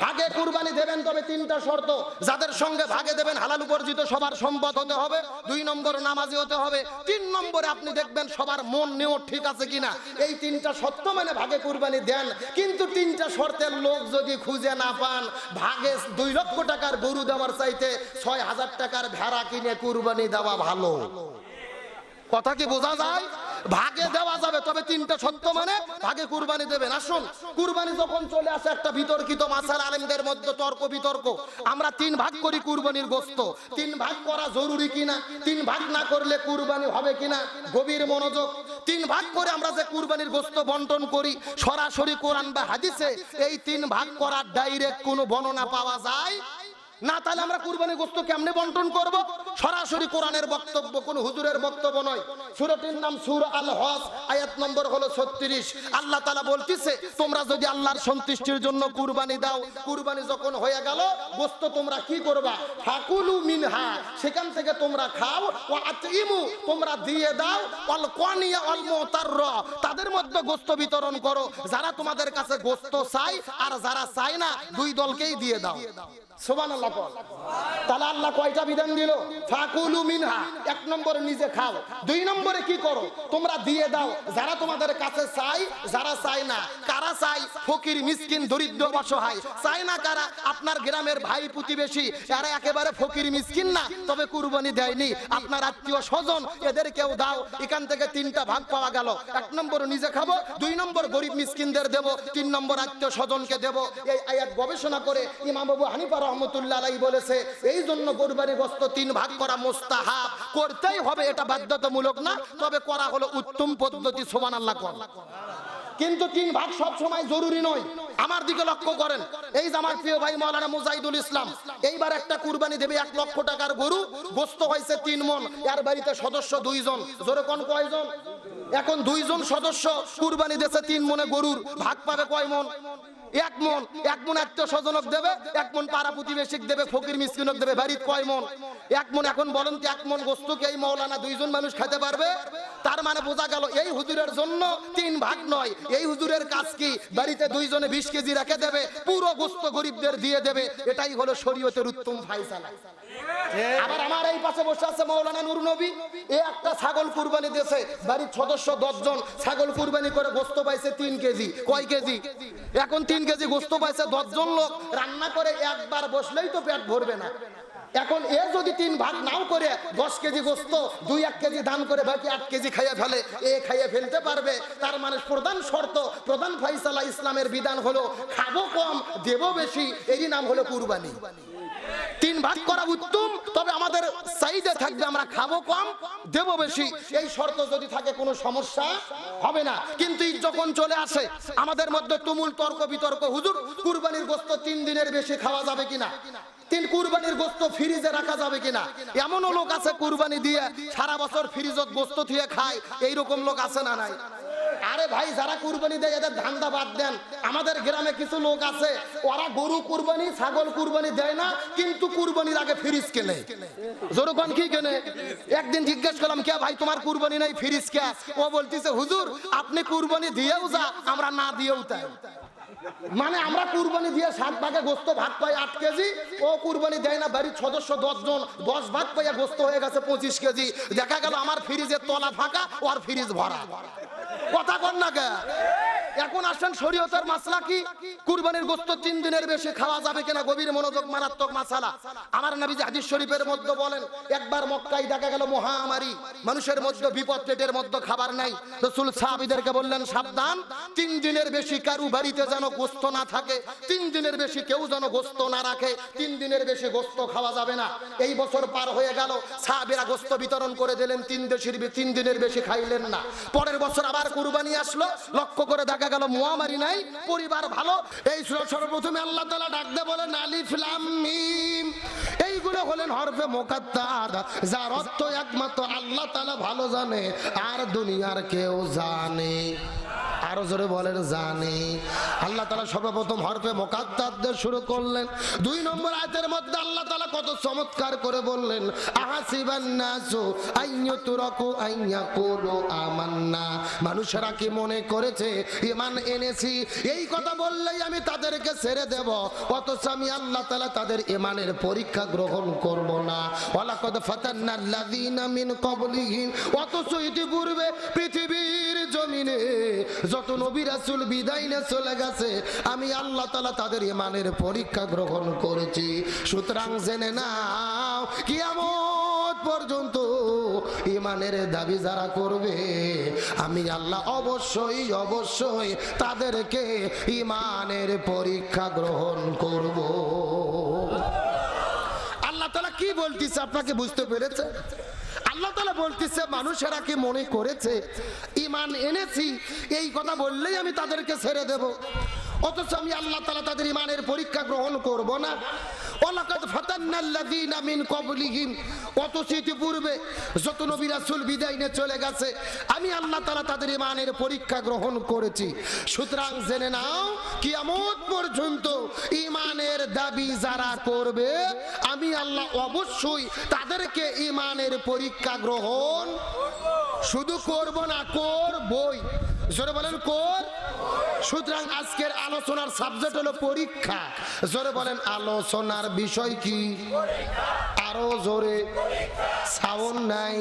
ভাগে কুরবানি দেবেন, তবে তিনটা শর্ত। যাদের সঙ্গে ভাগে দেবেন, হালাল উপার্জিত সবার সম্পদ হতে হবে, দুই নম্বর নামাজি হতে হবে, তিন নম্বরে আপনি দেখবেন সবার মন নেও ঠিক আছে কিনা। এই তিনটা শর্ত মানে ভাগে কুরবানি দেন, কিন্তু তিনটা শর্তের লোক যদি খুঁজে না পান, ভাগে দুই লক্ষ টাকার গরু দেওয়ার চাইতে ছয় হাজার টাকার ভেড়া কিনে কুরবানি দেওয়া ভালো। কথা কি বোঝা যায়? ভাগে দেওয়া যাবে, তবে তিনটা সত্য মানে ভাগে কুরবানি দেবেন। আসুন, কুরবানি যখন চলে আসে, একটা বিতর্কিত মাসাল আলেমদের মধ্যে তর্ক বিতর্ক। আমরা তিন ভাগ করি কুরবানির গোস্ত। তিন ভাগ করা জরুরি কিনা? তিন ভাগ না করলে কুরবানি হবে কিনা? গভীর মনোযোগ। তিন ভাগ করে আমরা যে কুরবানির গোস্ত বন্টন করি, সরাসরি কোরআন বা হাদিসে এই তিন ভাগ করার ডাইরেক্ট কোনো বর্ণনা পাওয়া যায় না, তাহলে আমরা কুরবানি গোস্ত কেমনে বন্টন করব? সরাসরি কোরআনের বক্তব্য, কোন হুজুরের বক্তব্য নয়। সূরাটির নাম সূরা আল হজ আয়াত নম্বর হলো 36 আল্লাহ তাআলা বলতিছে, তোমরা যদি আল্লাহর সন্তুষ্টির জন্য কুরবানি দাও, কুরবানি যখন হয়ে গেল গোস্ত তোমরা কি করবা? ফাকুলু মিনহা, সেখান থেকে তোমরা খাও, ওয়া আতিমু, তোমরা দিয়ে দাও অল কানিয়া অল মুতারর। তাদের মধ্যে গোস্ত বিতরণ করো। যারা তোমাদের কাছে গোস্ত চাই আর যারা চায় না, দুই দলকেই দিয়ে দাও। সুবহানাল্লাহ তাহলে আল্লাহ কয়টা বিধান দিল? ফাকুলু মিনহা, এক নম্বরে নিজে খাও। দুই নম্বরে কি করো? তোমরা দিয়ে দাও। যারা তোমাদের কাছে চাই, যারা না, কারা চাই? ফকির, মিসকিন, দরিদ্র, অসহায়। না কারা? আপনার গ্রামের ভাই প্রতিবেশী একেবারে ফকির, মিসকিন না, তবে কুরবানি দেয়নি। আপনার আত্মীয় স্বজন, এদেরকেও দাও। এখান থেকে তিনটা ভাগ পাওয়া গেল। এক নম্বর নিজে খাব, দুই নম্বর গরিব মিসকিনদের দেব, তিন নম্বর আত্মীয় স্বজনকে দেব। এই আয়াত গবেষণা করে ইমাম বাবু হানিফা রহমতুল্লাহ আলাই বলেছে এই জন্য গরুবারি গোস্ত তিন ভাগ করা মোস্তাহাব। করতেই হবে, এটা বাধ্যতামূলক না, তবে করা হলো উত্তম পদ্ধতি সোমান আল্লাহ কিন্তু তিন ভাগ সব সময় জরুরি নয়। আমার দিকে লক্ষ্য করেন। এই যে আমার প্রিয় ভাই মাওলানা মুজাহিদুল ইসলাম, এইবার একটা কুরবানি দেবে এক লক্ষ টাকার গরু, গোস্ত হয়েছে তিন মন, এর বাড়িতে সদস্য দুইজন, জোরে কোন কয়জন? এখন দুইজন সদস্য কুরবানি দেশে তিন মনে গরুর, ভাগ পাবে কয় মন? এক মন এক মন আত্মীয় স্বজনক দেবে, এক মন পাড়া প্রতিবেশিক দেবে, ফকির মিসকিনক দেবে বাড়িত কয় মন? এক মন এখন বলেন তো এক মন গোস্তকে এই মৌলানা দুইজন মানুষ খেতে পারবে? তার মানে বোঝা গেল এই হুজুরের জন্য তিন ভাগ নয়, এই হুজুরের কাজ কি? বাড়িতে দুইজনে বিশ কেজি রেখে দেবে, পুরো গোস্ত গরিবদের দিয়ে দেবে, এটাই হলো শরীয়তের উত্তম ফাইসালা ছাগল করে তিন কেজি, কয় কেজি? এখন তিন কেজি লোক, রান্না করে একবার বসলেই তো পেট ভরবে না। এখন এ যদি তিন ভাগ নাও করে, দশ কেজি গোস্ত, দুই এক কেজি দান করে, বাকি আট কেজি খাইয়ে ফেলে, এ খাইয়ে ফেলতে পারবে। তার মানে প্রধান শর্ত, প্রধান ফাইসালা ইসলামের বিধান হলো, খাব কম, দেবো বেশি, এরই নাম হলো কুরবানি। তিন ভাগ করা উত্তম, তবে আমাদের চাহিদা থাকবে, আমরা খাব কম, দেব বেশি। এই শর্ত যদি থাকে, কোনো সমস্যা হবে না। কিন্তু যখন চলে আসে, আমাদের মধ্যে তুমুল তর্ক বিতর্ক, হুজুর, কুরবানির গোস্ত তিন দিনের বেশি খাওয়া যাবে কিনা? তিন কুরবানির গোস্ত ফ্রিজে রাখা যাবে কিনা? এমনও লোক আছে কুরবানি দিয়ে সারা বছর ফ্রিজত গোস্ত দিয়ে খায়। এইরকম লোক আছে না নাই? আরে ভাই, যারা কুরবানি দেয়, এদের ধান্দা বাদ দেন। আমাদের গ্রামে কিছু লোক আছে, ওরা গরু কুরবানি, ছাগল কুরবানি দেয় না, কিন্তু কুরবানির আগে ফ্রিজ কেনে। জোরকন কি কেনে? একদিন জিজ্ঞেস করলাম, কে ভাই, তোমার কুরবানি নাই, ফ্রিজ কে? ও বলতিছে, হুজুর, আপনি কুরবানি দিয়েও যা, আমরা না দিয়েও তাই। মানে আমরা কুরবানি দিয়ে সাত ভাগে গোস্ত ভাগ পাই আট কেজি। ও কুরবানি দেয় না, বাড়ির সদস্য দশ জন, দশ ভাগ পাইয়া গোস্ত হয়ে গেছে পঁচিশ কেজি। দেখা গেল আমার ফ্রিজের তলা ফাঁকা, ওর ফ্রিজ ভরা। কথা কর না কে? এখন আসেন শরীয়তের মাসলা কি? কুরবানির গোস্ত তিন দিনের বেশি খাওয়া যাবে কিনা? গভীর মনোযোগ, মারাত্মক মাসালা। আমার নবী হাদিস শরীফের মধ্যে বলেন, একবার মক্কায় দেখা গেল মহামারী। মানুষের মধ্যে বিপদ, পেটের মধ্যে খাবার নাই। রসুল সাহাবিদেরকে বললেন, সাবধান, তিন দিনের বেশি কারু বাড়িতে যেন গোস্ত না থাকে, তিন দিনের বেশি কেউ যেন গোস্ত না রাখে, তিন দিনের বেশি গোস্ত খাওয়া যাবে না। এই বছর পার হয়ে গেল, সাহাবিরা গোস্ত বিতরণ করে দিলেন, তিন দেশের তিন দিনের বেশি খাইলেন না। পরের বছর আবার কুরবানি আসলো, লক্ষ্য করে দেখা গেল, মহামারী নাই, পরিবার ভালো। এই সুরা সর্বপ্রথমে আল্লাহ তালা ডাকতে বলেন, আলিফ লাম মিম। এইগুলো হলেন হরফে মোকাত্তার যার অর্থ একমাত্র আল্লাহ তালা ভালো জানে, আর দুনিয়ার কেউ জানে। আরও জোরে বলেন, জানি। আল্লাহ তালা সর্বপ্রথম হরফে মোকাদ্দার শুরু করলেন। দুই নম্বর আয়তের মধ্যে আল্লাহ তালা কত চমৎকার করে বললেন মানুষেরা কি মনে করেছে, ইমান এনেছি? এই কথা বললেই আমি তাদেরকে ছেড়ে দেব, অথচ আমি আল্লাহ তালা তাদের ইমানের পরীক্ষা গ্রহণ করব না। ওয়ালাকাদ ফাতান্না আল্লাযীনা মিন অথচ ইতিপূর্বে পৃথিবীর জমিনে যত নবী রাসূল বিদায় নিয়ে চলে গেছে, আমি আল্লাহ তালা তাদের ইমানের পরীক্ষা গ্রহণ করেছি। সুতরাং জেনে নাও, কিয়ামত পর্যন্ত ইমানের দাবি যারা করবে, আমি আল্লাহ অবশ্যই অবশ্যই তাদেরকে ইমানের পরীক্ষা গ্রহণ করব। আল্লাহ তালা কি বলতেছে আপনাকে বুঝতে পেরেছে আল্লাহ তালা বলতেছে, মানুষেরা কি মনে করেছে? ইমান এনেছি? এই কথা বললেই আমি তাদেরকে ছেড়ে দেব। অথচ আমি আল্লাহ তালা তাদের ইমানের পরীক্ষা গ্রহণ করব না। চলে গেছে, আমি আল্লাহ তাআলা তাদের ইমানের পরীক্ষা গ্রহণ করেছি। সুতরাং জেনে নাও, কিয়ামত পর্যন্ত ইমানের দাবি যারা করবে, আমি আল্লাহ অবশ্যই তাদেরকে ইমানের পরীক্ষা গ্রহণ শুধু করব না, করবই। জোরে বলেন, কর। সুতরাং আজকের আলোচনার সাবজেক্ট হলো পরীক্ষা। জোরে বলেন, আলোচনার বিষয় কি? আরও জোরে। সাউন্ড নাই।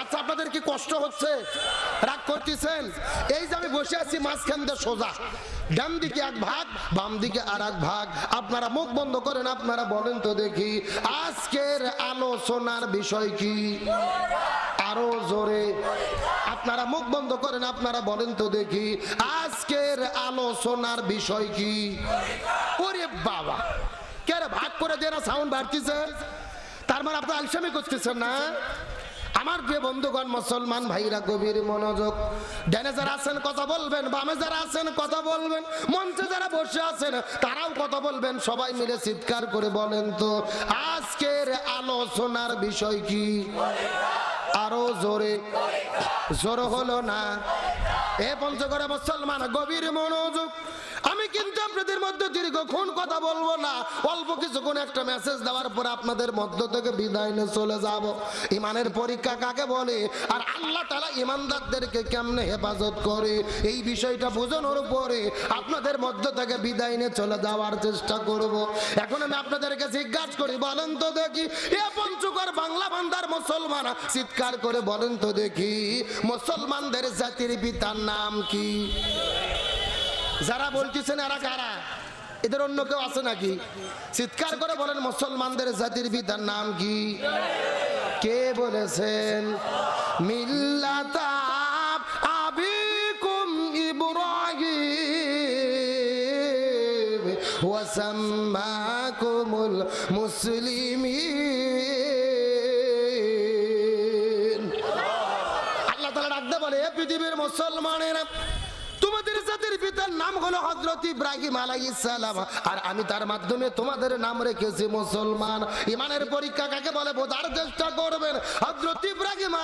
আচ্ছা আপনাদের কি কষ্ট হচ্ছে? রাগ করতেছেন? এই যে আমি বসে আছি, মাঝখান দিয়ে সোজা। ডান দিকে এক ভাগ, বাম দিকে আর এক ভাগ। আপনারা মুখ বন্ধ করেন, আপনারা বলেন তো দেখি। আজকের আলোচনার বিষয় কি? আরও জোরে। আপনারা মুখ বন্ধ করেন, আপনারা বলেন তো দেখি, আজকের আলোচনার বিষয় কি? ওরে বাবা, কে রে ভাগ করে দিয়ে সাউন্ড বাড়তিছে? তার মানে আপনি আলসামি করতেছেন না? আমার প্রিয় বন্ধুগণ, মুসলমান ভাইরা, গভীর মনোযোগ। ডানে যারা আছেন, কথা বলবেন, বামে যারা আছেন, কথা বলবেন, মঞ্চে যারা বসে আছেন, তারাও কথা বলবেন, সবাই মিলে চিৎকার করে বলেন তো, আজকের আলোচনার বিষয় কি? আরও জোরে। জোর হলো না। এ পঞ্চগড়ে মুসলমান গভীর মনোযোগ। আমি কিন্তু আপনাদের মধ্যে দীর্ঘক্ষণ কথা বলব না। অল্প কিছুক্ষণ একটা মেসেজ দেওয়ার পর আপনাদের মধ্য থেকে বিদায় নিয়ে চলে যাব। ইমানের পরীক্ষা কাকে বলে? আর আল্লাহ তালা ইমানদারদেরকে কেমনে হেফাজত করে? এই বিষয়টা বোঝানোর পরে আপনাদের মধ্য থেকে বিদায় নিয়ে চলে যাওয়ার চেষ্টা করব। এখন আমি আপনাদেরকে জিজ্ঞাসা করি, বলেন তো দেখি। এ পঞ্চগড় বাংলা বান্দার মুসলমান, চিৎকার করে বলেন তো দেখি, মুসলমানদের জাতির পিতার নাম কি? যারা বলতেছেন এরা কারা? এদের অন্য কেউ আছে নাকি? চিৎকার করে বলেন, মুসলমানদের জাতির পিতার নাম কি? কে বলেছেন? মিল্লাতাব আবিকুম ইব্রাহিম ওয়াসাম্মাকুমুল মুসলিমিন। আল্লাহ তাআলা ডাকতে বলে পৃথিবীর মুসলমানেরা, তোমাদের জাতির হলো হজরত ইব্রাহিম আর আমি তার মাধ্যমে তোমাদের নাম রেখেছি মুসলমান। ইমানের পরীক্ষা কাকে বলে চেষ্টা করবেন। হজরত ইব্রাহিম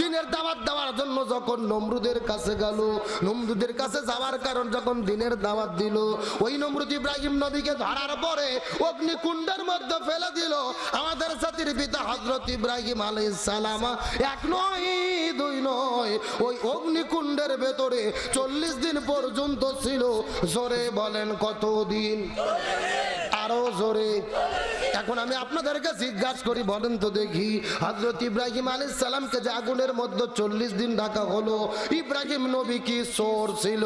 দিনের দাওয়াত দেওয়ার জন্য যখন নমরুদের কাছে গেল, নমরুদের কাছে যাওয়ার কারণ যখন দিনের দাওয়াত দিল, ওই নমরুদ ইব্রাহিম ধরার পরে অগ্নিকুণ্ডের মধ্যে ফেলে দিল। আমাদের জাতির পিতা হজরত ইব্রাহিম আলাইহিস সালাম এক নয়, দুই নয়, ওই অগ্নিকুণ্ডের ভেতরে চল্লিশ দিন পর্যন্ত ছিল। জোরে বলেন কতদিন? আরও জোরে। এখন আমি আপনাদেরকে জিজ্ঞাসা করি, বলেন তো দেখি। হজরত ইব্রাহিম আলাইহিস সালামকে যে আগুনের মধ্যে চল্লিশ দিন ঢাকা হলো, ইব্রাহিম নবী কি চোর ছিল?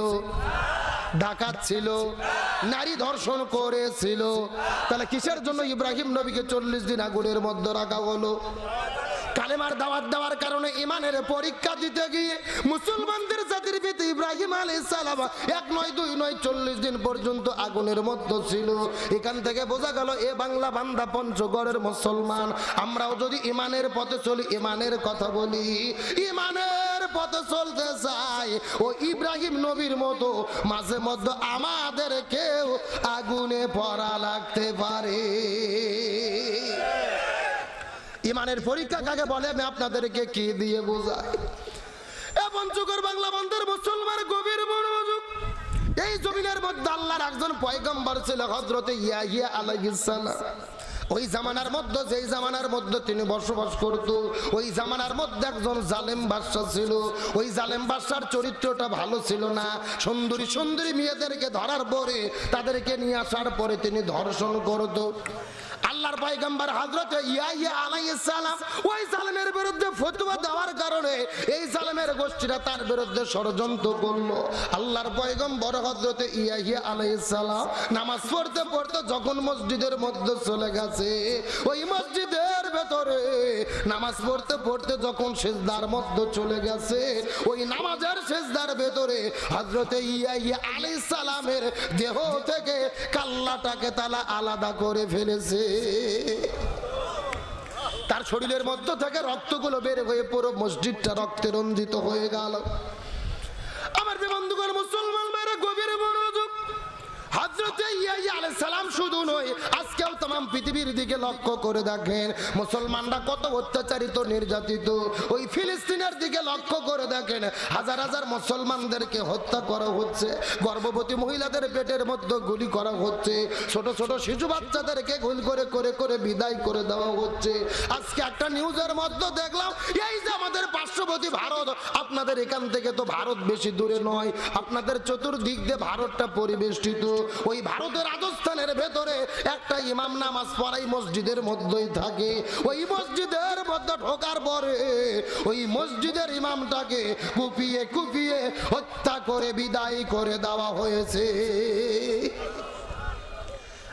ছিল? নারী ধর্ষণ করেছিল? তাহলে কিসের জন্য ইব্রাহিম নবীকে চল্লিশ দিন আগুনের মধ্যে রাখা হলো? কালেমার দাওয়াত দেওয়ার কারণে ইমানের পরীক্ষা দিতে গিয়ে মুসলমানদের চল্লিশ দিন পর্যন্ত আগুনের মধ্যে ছিল। এখান থেকে বোঝা মুসলমান। আমরাও যদি ইমানের পথে চলি, ইমানের কথা বলি। ইমানের পথে চলতে চাই। ও ইব্রাহিম নবীর মতো, মাঝে মধ্যে আমাদের কেউ আগুনে পড়া লাগতে পারে। ইমানের পরীক্ষা কাকে বলে? আমি আপনাদেরকে কি দিয়ে বোঝাই? বাংলা মুসলমান গভীর মনোযোগ। এই জমিনের মধ্যে আল্লাহর একজন পয়গম্বর ছিল হজরতে ইয়াহিয়া আলাইহিস ওই জামানার মধ্যে, যেই জামানার মধ্যে তিনি বসবাস করত, ওই জামানার মধ্যে একজন জালেম বাদশা ছিল। ওই জালেম বাদশার চরিত্রটা ভালো ছিল না। সুন্দরী সুন্দরী মেয়েদেরকে ধরার পরে, তাদেরকে নিয়ে আসার পরে তিনি ধর্ষণ করত। আল্লাহর পয়গম্বর হযরত ইয়াহিয়া আলাইহিস সালাম ওই সালামের বিরুদ্ধে ফতোয়া দেওয়ার কারণে এই সালামের গোষ্ঠীরা তার বিরুদ্ধে ষড়যন্ত্র করল। আল্লাহর পয়গম্বর হযরত ইয়াহিয়া আলাইহিস সালাম নামাজ পড়তে পড়তে যখন মসজিদের মধ্যে চলে গেছে, ওই মসজিদের ভেতরে। নামাজ পড়তে পড়তে যখন সেজদার মধ্যে চলে গেছে, ওই নামাজের সেজদার ভেতরে হযরত ইয়াহিয়া আলাইহিস সালামের দেহ থেকে কাল্লাটাকে তালা আলাদা করে ফেলেছে। তার শরীরের মধ্য থেকে রক্তগুলো বের হয়ে পুরো মসজিদটা রক্তে রঞ্জিত হয়ে গেল। হযরত ইয়াহিয়া আলাইহিস সালাম শুধু নয় আজকেও तमाम পৃথিবীর দিকে লক্ষ্য করে দেখেন মুসলমানরা কত অত্যাচারিত নির্যাতিত ওই ফিলিস্তিনের দিকে লক্ষ্য করে দেখেন হাজার হাজার মুসলমানদেরকে হত্যা করা হচ্ছে গর্ভবতী মহিলাদের পেটের মধ্যে গুলি করা হচ্ছে ছোট ছোট শিশু বাচ্চাদেরকে গুলি করে করে করে বিদায় করে দেওয়া হচ্ছে আজকে একটা নিউজের মধ্যে দেখলাম এই যে আমাদের পার্শ্ববর্তী ভারত আপনাদের এখান থেকে তো ভারত বেশি দূরে নয় আপনাদের চতুর্দিক দিয়ে ভারতটা পরিবেষ্টিত ওই ভারতের রাজস্থানের ভেতরে একটা ইমাম নামাজ পড়াই মসজিদের মধ্যেই থাকে। ওই মসজিদের মধ্যে ঢোকার পরে ওই মসজিদের ইমামটাকে কুপিয়ে কুপিয়ে হত্যা করে, বিদায় করে দেওয়া হয়েছে।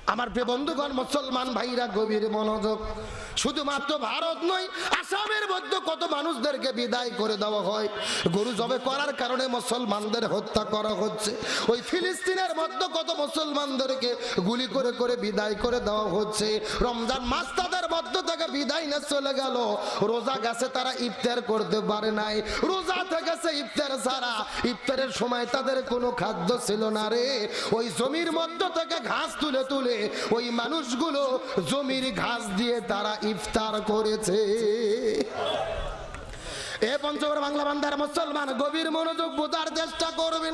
আমার প্রিয় বন্ধুগণ, মুসলমান ভাইরা, গভীর মনোযোগ। শুধুমাত্র ভারত নয়, আসামের মধ্যে কত মানুষদেরকে বিদায় করে দেওয়া হয়। গরু জবে করার কারণে মুসলমানদের হত্যা করা হচ্ছে। ওই ফিলিস্তিনের মধ্যে কত মুসলমানদেরকে গুলি করে করে বিদায় করে দেওয়া হচ্ছে। রমজান মাস তাদের থেকে বিদায় না চলে গেল। রোজা গেছে তারা ইফতার করতে পারে নাই। রোজা ইফতার ইফতারের সময় তাদের কোনো খাদ্য ছিল না রে। ওই জমির মধ্য থেকে ঘাস তুলে তুলে ওই মানুষগুলো জমির ঘাস দিয়ে তারা ইফতার করেছে। এ পঞ্চগড় বাংলা বান্দার মুসলমান, গভীর মনোযোগ বোঝার চেষ্টা করবেন।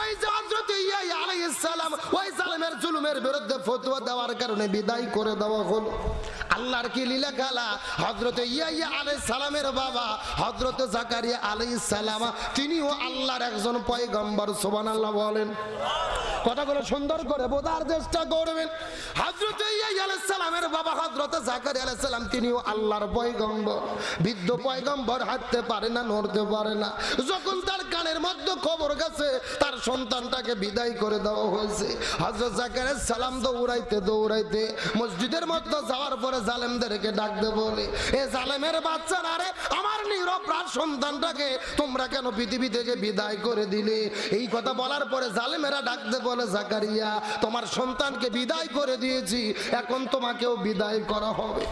ওই যে হযরত ইয়াহিয়া আলাইহিস সালাম, ওই জালেমের জুলুমের বিরুদ্ধে ফতোয়া দেওয়ার কারণে বিদায় করে দেওয়া হলো। আল্লাহর কি লীলা খেলা হজরত ইয়াইয়া আলাই সালামের বাবা হজরত জাকারিয়া আলাই সালাম, তিনিও আল্লাহর একজন পয়গম্বর আল্লাহ বলেন। কথাগুলো সুন্দর করে বোঝার চেষ্টা করবেন। হজরত ইয়াই আলাই সালামের বাবা হযরত জাকারিয়া আলাইহিস সালাম তিনিও আল্লাহর পয়গম্বর। বৃদ্ধ পয়গম্বর হাঁটতে পারে না, নড়তে পারে না। যখন তার কানের মধ্যে খবর গেছে, তার সন্তানটাকে বিদায় করে দেওয়া হয়েছে। হযরত জাকারিয়া সালাম দৌড়াইতে দৌড়াইতে মসজিদের মধ্যে যাওয়ার পরে জালেমদেরকে ডাকতে বলে, এ জালেমের বাচ্চারা রে আমার নিরপরাধ সন্তানটাকে তোমরা কেন পৃথিবী থেকে বিদায় করে দিলে? এই কথা বলার পরে জালেমেরা ডাকতে বলে, জাকারিয়া, তোমার সন্তানকে বিদায় করে দিয়েছি, এখন তোমাকেও বিদায় করা হবে।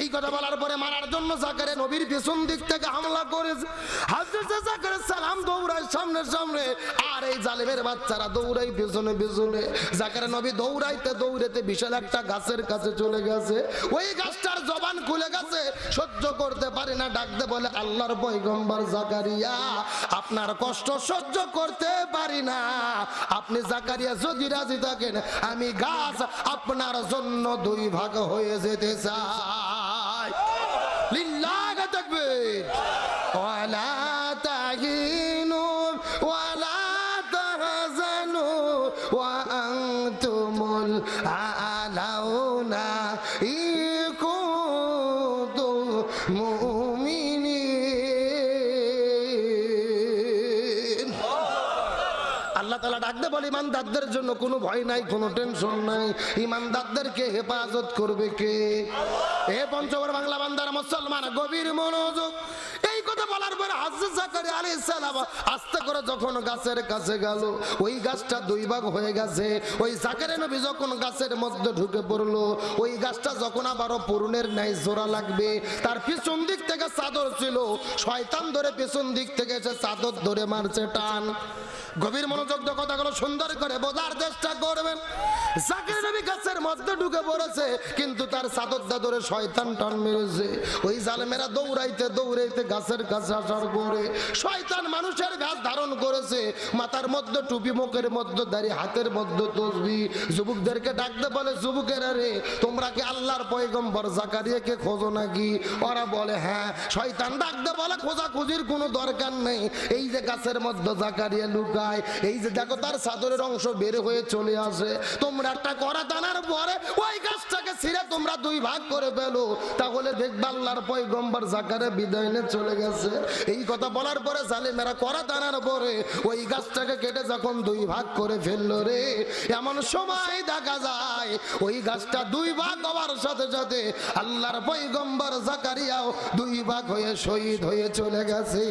এই কথা বলার পরে মারার জন্য জাকারে নবীর পেছন দিক থেকে হামলা করেছে। হাজরত জাকারে সালাম দৌড়ায় সামনে সামনে, আর এই জালেমের বাচ্চারা দৌড়াই পেছনে পেছনে। জাকারে নবী দৌড়াইতে দৌড়াইতে বিশাল একটা গাছের কাছে চলে গেছে। ওই গাছটার জবান খুলে গেছে, সহ্য করতে পারে না, ডাকতে বলে, আল্লাহর পয়গম্বর জাকারিয়া, আপনার কষ্ট সহ্য করতে পারি না। আপনি জাকারিয়া যদি রাজি থাকেন, আমি গাছ আপনার জন্য দুই ভাগ হয়ে যেতে চাই। لله تكبير ولا ইমানদারদের জন্য কোনো ভয় নাই, কোনো টেনশন নাই। ইমানদারদেরকে হেফাজত করবে কে? এ পঞ্চগড় বাংলা বান্দার মুসলমান, গভীর মনোযোগ। এই তার পিছন দিক থেকে চাদর ছিল। শয়তান ধরে পিছন দিক থেকে এসে চাদর ধরে মারছে টান। গভীর মনোযোগ কথাগুলো সুন্দর করে বোঝার চেষ্টা করবেন। জাকির নবী গাছের মধ্যে ঢুকে পড়েছে, কিন্তু তার চাদর দাদরে শয়তান টান মেরেছে। ওই জালেমেরা দৌড়াইতে দৌড়াইতে গাছের কাছে আসার পরে শয়তান মানুষের গাছ ধারণ করেছে। মাথার মধ্যে টুপি, মুখের মধ্যে দাঁড়িয়ে হাতের মধ্যে তসবি। যুবকদেরকে ডাকতে বলে রে তোমরা কি আল্লাহর পয়গম্বর জাকারিয়াকে খোঁজো নাকি? ওরা বলে হ্যাঁ। শয়তান ডাকতে বলে, খোঁজাখুঁজির কোনো দরকার নেই। এই যে গাছের মধ্যে জাকারিয়া লুকায়, এই যে দেখো তার চাদরের অংশ বের হয়ে চলে আসে। তোমরা একটা করা টানার পরে ওই গাছটাকে ছিঁড়ে তোমরা দুই ভাগ করে ফেলো। তাহলে দেখবে আল্লাহর পয়গম্বর জাকারে বিদায় নিয়ে চলে গেছে। এই কথা বলার পরে জালেমেরা করা টানার পরে ওই গাছটাকে কেটে যখন দুই ভাগ করে ফেলল রে, এমন সময় দেখা যায় ওই গাছটা দুই ভাগ হওয়ার সাথে সাথে আল্লাহর বৈগম্বর জাকারিয়াও দুই ভাগ হয়ে শহীদ হয়ে চলে গেছে।